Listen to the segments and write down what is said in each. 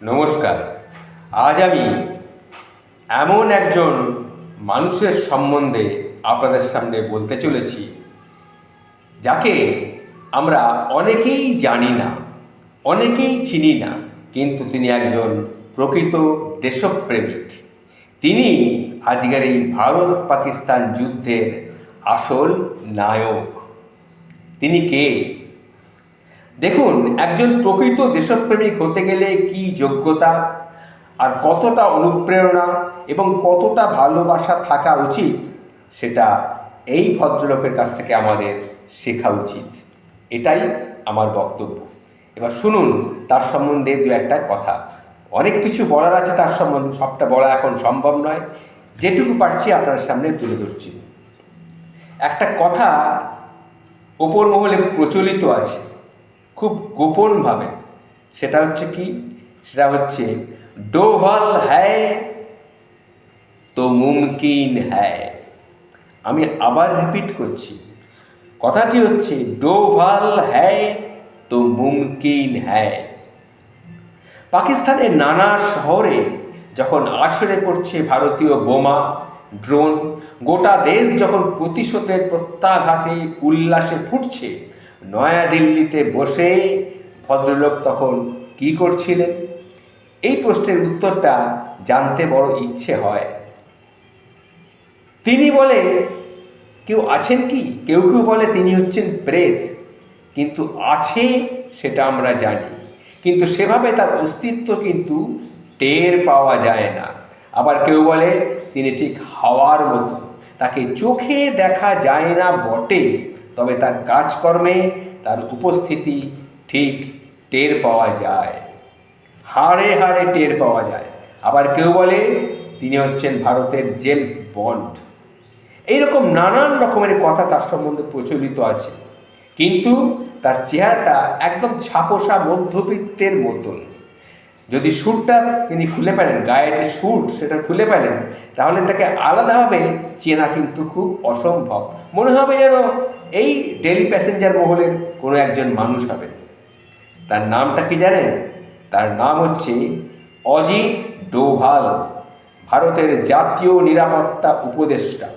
নমস্কার। আজ আমি এমন একজন মানুষের সম্বন্ধে আপনাদের সামনে বলতে চলেছি, যাকে আমরা অনেকেই জানি না, অনেকেই চিনি না, কিন্তু তিনি একজন প্রকৃত দেশপ্রেমিক। তিনি আজকের এই ভারত পাকিস্তান যুদ্ধের আসল নায়ক। তিনি কে? দেখুন, একজন প্রকৃত দেশপ্রেমিক হতে গেলে কি যোগ্যতা আর কতটা অনুপ্রেরণা এবং কতটা ভালোবাসা থাকা উচিত, সেটা এই ভদ্রলোকের কাছ থেকে আমাদের শেখা উচিত। এটাই আমার বক্তব্য। এবার শুনুন, তার সম্বন্ধে দু একটা কথা। অনেক কিছু বলার আছে তার সম্বন্ধে, সবটা বলা এখন সম্ভব নয়। যেটুকু পারছি আপনার সামনে তুলে ধরছি। একটা কথা ওপর মহলে প্রচলিত আছে। খুব গোপনভাবে। সেটা হচ্ছে কি? সেটা হচ্ছে, ডোভাল হ্যায় তো মুমকিন হ্যায়। আমি আবার রিপিট করছি। কথাটি হচ্ছে, ডোভাল হ্যায় তো মুমকিন হ্যায়। পাকিস্তানের নানা শহরে যখন আছড়ে পড়ছে ভারতীয় বোমা, ড্রোন, গোটা দেশ যখন প্রতিশোধের প্রত্যাঘাতে উল্লাসে ফুটছে নয়াদিল্লিতে বসে ভদ্রলোক তখন কি করছিলেন? এই প্রশ্নের উত্তরটা জানতে বড় ইচ্ছে হয়। তিনি বলে, কেউ আছেন কি? কেউ কেউ বলে, তিনি হচ্ছেন প্রেত। কিন্তু আছে সেটা আমরা জানি। কিন্তু সেভাবে তার অস্তিত্ব কিন্তু টের পাওয়া যায় না। আবার কেউ বলে, তিনি ঠিক হাওয়ার মতো। তাকে চোখে দেখা যায় না বটে। তবে তার কাজকর্মে তার উপস্থিতি ঠিক টের পাওয়া যায়। হাড়ে হাড়ে টের পাওয়া যায়। আবার কেউ বলে, তিনি হচ্ছেন ভারতের জেমস বন্ড। এইরকম নানান রকমের কথা তার সম্বন্ধে প্রচলিত আছে। কিন্তু তার চেহারাটা একদম ছাপোসা মধ্যবিত্তের মতন। যদি সুরটা তিনি খুলে পেলেন গায়ের যে সুর সেটা খুলে পেলেন তাহলে তাকে আলাদাভাবে চেনা কিন্তু খুব অসম্ভব। মনে হবে যেন এই ডেলি প্যাসেঞ্জার মহলের কোনো একজন মানুষ হবে। তার নামটা কি জানেন? তার নাম হচ্ছে অজিত ডোভাল, ভারতের জাতীয় নিরাপত্তা উপদেষ্টা।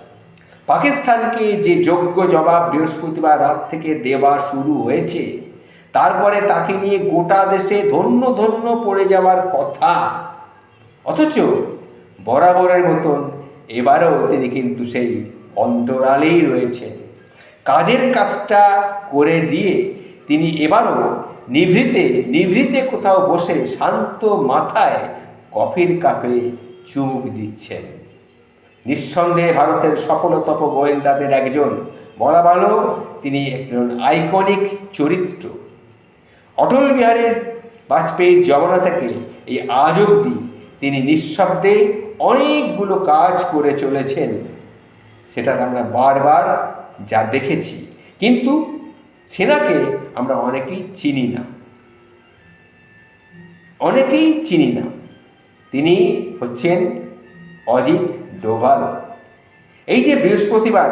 পাকিস্তানকে যে যোগ্য জবাব বৃহস্পতিবার রাত থেকে দেওয়া শুরু হয়েছে তারপরে তাকে নিয়ে গোটা দেশে ধন্য ধন্য পড়ে যাওয়ার কথা। অথচ বরাবরের মতন এবারও তিনি কিন্তু সেই অন্তরালেই রয়েছেন। কাজের কাজটা করে দিয়ে তিনি এবারও নিভৃতে নিভৃতে কোথাও বসে শান্ত মাথায় কফির কাপে চুমুক দিচ্ছেন। নিঃসন্দেহে ভারতের সফলতম গোয়েন্দাদের একজন বলা ভালো, তিনি একজন আইকনিক চরিত্র। অটল বিহারের বাজপেয়ীর জমানা থেকে এই আজ অবধি তিনি নিঃশব্দে অনেকগুলো কাজ করে চলেছেন। সেটা আমরা বারবার যা দেখেছি। কিন্তু সেনাকে আমরা অনেকেই চিনি না। অনেকেই চিনি না। তিনি হচ্ছেন অজিত ডোভাল। এই যে বৃহস্পতিবার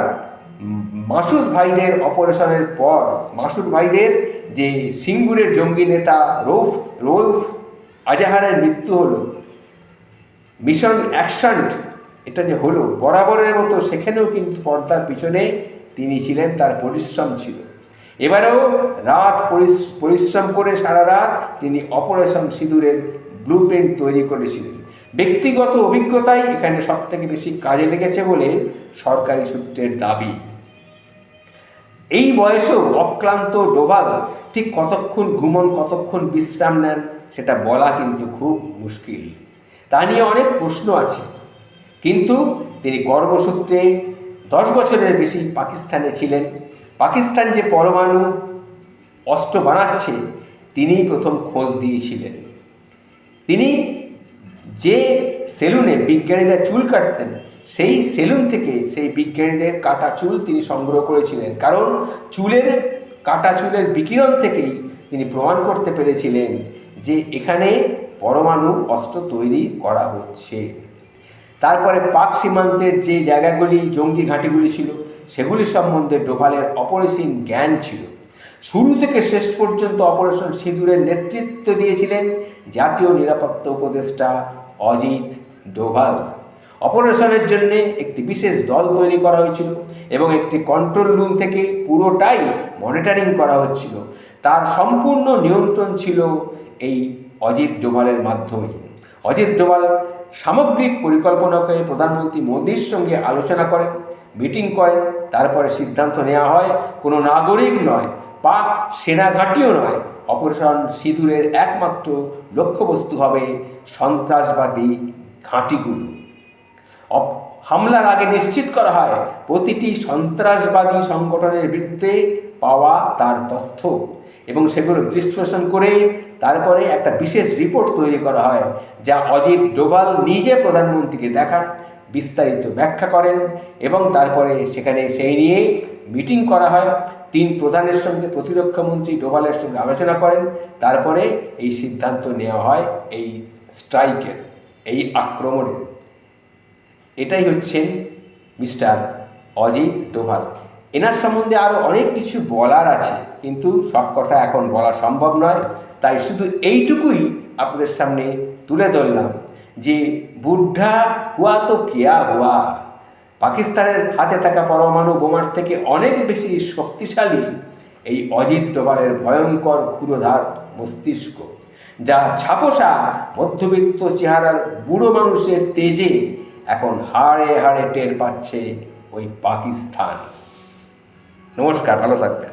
মাসুদ ভাইদের অপারেশনের পর, মাসুদ ভাইদের যে সিঙ্গুরের জঙ্গি নেতা রৌফ রৌফ আজাহারের মৃত্যু হলো। মিশন অ্যাকশন এটা যে হলো, বরাবরের মতো সেখানেও কিন্তু পর্দার পিছনে তিনি ছিলেন, তার পরিশ্রম ছিল। এবারেও রাত পরিশ্রম করে সারা রাত তিনি অপারেশন সিঁদুরের ব্লু প্রিন্ট তৈরি করেছিলেন। ব্যক্তিগত অভিজ্ঞতাই এখানে সব থেকে বেশি কাজে লেগেছে বলে সরকারি সূত্রের দাবি। এই বয়সেও অক্লান্ত ডোভাল, ঠিক কতক্ষণ ঘুমন, কতক্ষণ বিশ্রাম নেন, সেটা বলা কিন্তু খুব মুশকিল। তা নিয়ে অনেক প্রশ্ন আছে। কিন্তু তিনি গর্বসূত্রে দশ বছরের বেশি পাকিস্তানে ছিলেন। পাকিস্তান যে পরমাণু অস্ত্র বানাচ্ছে, তিনিই প্রথম খোঁজ দিয়েছিলেন। তিনি যে সেলুনে বিজ্ঞানীরা চুল কাটতেন সেই সেলুন থেকে সেই বিজ্ঞানীদের কাটা চুল তিনি সংগ্রহ করেছিলেন। কারণ চুলের কাটা চুলের বিকিরণ থেকেই তিনি প্রমাণ করতে পেরেছিলেন যে এখানে পরমাণু অস্ত্র তৈরি করা হচ্ছে। তারপরে পাক সীমান্তের যে জায়গাগুলি, জঙ্গি ঘাঁটিগুলি ছিল, সেগুলি সম্বন্ধে ডোভালের অপরিসীম জ্ঞান ছিল। শুরু থেকে শেষ পর্যন্ত অপারেশন সিঁদুরের নেতৃত্ব দিয়েছিলেন জাতীয় নিরাপত্তা উপদেষ্টা অজিত ডোভাল। অপারেশনের জন্য একটি বিশেষ দল তৈরি করা হয়েছিল এবং একটি কন্ট্রোল রুম থেকে পুরোটাই মনিটরিং করা হচ্ছিল। তার সম্পূর্ণ নিয়ন্ত্রণ ছিল এই অজিত ডোভালের মাধ্যমে। অজিত ডোভাল সামগ্রিক পরিকল্পনাকে প্রধানমন্ত্রী মোদীর সঙ্গে আলোচনা করেন মিটিং করেন, তারপরে সিদ্ধান্ত নেওয়া হয়, কোনো নাগরিক নয়, পাক সেনাঘাটিও নয়, অপারেশন সিঁদুরের একমাত্র লক্ষ্যবস্তু হবে সন্ত্রাসবাদী ঘাঁটিগুলো। হামলার আগে নিশ্চিত করা হয়, প্রতিটি সন্ত্রাসবাদী সংগঠনের বিরুদ্ধে পাওয়া তার তথ্য এবং সেগুলো বিশ্লেষণ করে তারপরে একটা বিশেষ রিপোর্ট তৈরি করা হয়, যা অজিত ডোভাল নিজে প্রধানমন্ত্রীকে দেখান, বিস্তারিত ব্যাখ্যা করেন এবং তারপরে সেখানে সেই নিয়ে মিটিং করা হয়। তিন প্রধানের সঙ্গে প্রতিরক্ষামন্ত্রী ডোভালের সঙ্গে আলোচনা করেন, তারপরে এই সিদ্ধান্ত নেওয়া হয় এই স্ট্রাইকের, এই আক্রমণের। এটাই হচ্ছেন মিস্টার অজিত ডোভাল। এনার সম্বন্ধে আরও অনেক কিছু বলার আছে, কিন্তু সব কথা এখন বলা সম্ভব নয়। তাই শুধু এইটুকুই আপনাদের সামনে তুলে ধরলাম যে বুদ্ধা হুয়া তো কেয়া হুয়া। পাকিস্তানের হাতে থাকা পরমাণু বোমার থেকে অনেক বেশি শক্তিশালী এই অজিত ডোভালের ভয়ঙ্কর ক্ষুরোধার মস্তিষ্ক, যা ছাপোষা মধ্যবিত্ত চেহারার বুড়ো মানুষের তেজে এখন হাড়ে হাড়ে টের পাচ্ছে ওই পাকিস্তান। নমস্কার ভালো থাকবেন।